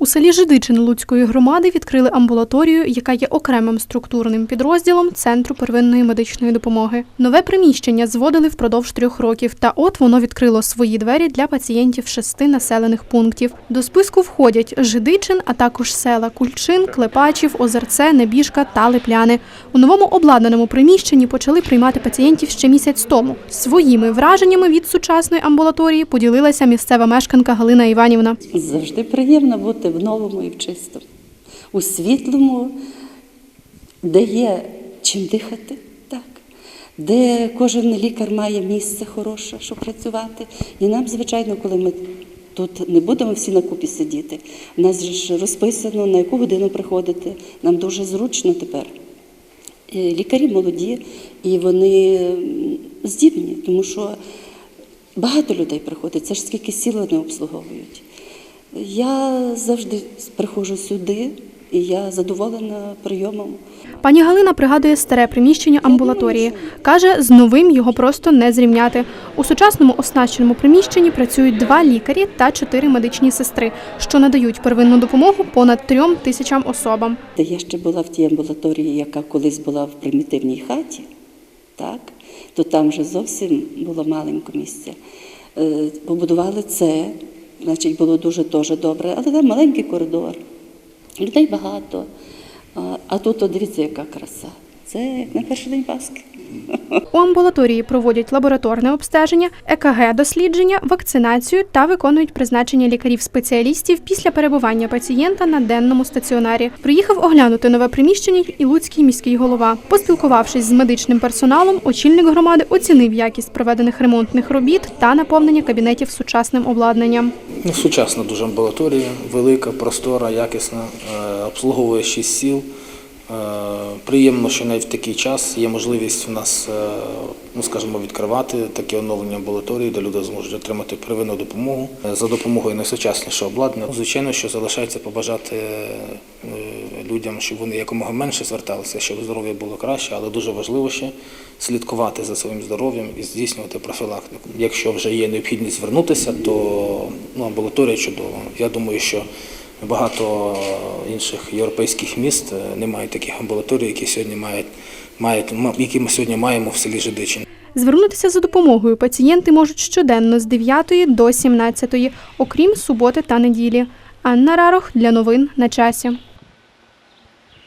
У селі Жидичин Луцької громади відкрили амбулаторію, яка є окремим структурним підрозділом Центру первинної медичної допомоги. Нове приміщення зводили впродовж трьох років, та от воно відкрило свої двері для пацієнтів шести населених пунктів. До списку входять Жидичин, а також села Кульчин, Клепачів, Озерце, Небіжка та Липляни. У новому обладнаному приміщенні почали приймати пацієнтів ще місяць тому. Своїми враженнями від сучасної амбулаторії поділилася місцева мешканка Галина Іванівна. Завжди приємно бути в новому і в чистому, у світлому, де є чим дихати, так, де кожен лікар має місце хороше, щоб працювати. І нам, звичайно, коли ми тут не будемо всі на купі сидіти, у нас ж розписано, на яку годину приходити. Нам дуже зручно тепер. Е, Лікарі молоді і вони здібні, тому що багато людей приходить, це ж скільки сіл вони обслуговують. Я завжди приходжу сюди, і я задоволена прийомом. Пані Галина пригадує старе приміщення амбулаторії. Каже, з новим його просто не зрівняти. У сучасному оснащеному приміщенні працюють два лікарі та чотири медичні сестри, що надають первинну допомогу понад трьом тисячам особам. Я ще була в тій амбулаторії, яка колись була в примітивній хаті, так, то там вже зовсім було маленько місця. Е, Побудували це, значить, було дуже теж добре, але там маленький коридор, людей багато. А, тут, от дивіться, яка краса. Це як на перший день Пасхи. У амбулаторії проводять лабораторне обстеження, ЕКГ дослідження, вакцинацію та виконують призначення лікарів-спеціалістів після перебування пацієнта на денному стаціонарі. Приїхав оглянути нове приміщення і луцький міський голова. Поспілкувавшись з медичним персоналом, очільник громади оцінив якість проведених ремонтних робіт та наповнення кабінетів сучасним обладнанням. Ну, Сучасна дуже амбулаторія, велика, простора, якісна, е, обслуговує шість сіл. Е, Приємно, що навіть в такий час є можливість в нас, е, ну скажімо, відкривати такі оновлені амбулаторії, де люди зможуть отримати первинну допомогу е, за допомогою найсучаснішого обладнання. Ну, Звичайно, що залишається побажати людям, щоб вони якомога менше зверталися, щоб здоров'я було краще, але дуже важливо ще слідкувати за своїм здоров'ям і здійснювати профілактику. Якщо вже є необхідність звернутися, то ну, амбулаторія чудова. Я думаю, що багато інших європейських міст е, не мають таких амбулаторій, які сьогодні мають, мають які ми сьогодні маємо в селі Жидичин. Звернутися за допомогою пацієнти можуть щоденно з 9 до 17, окрім суботи та неділі. Анна Рарох для новин на часі.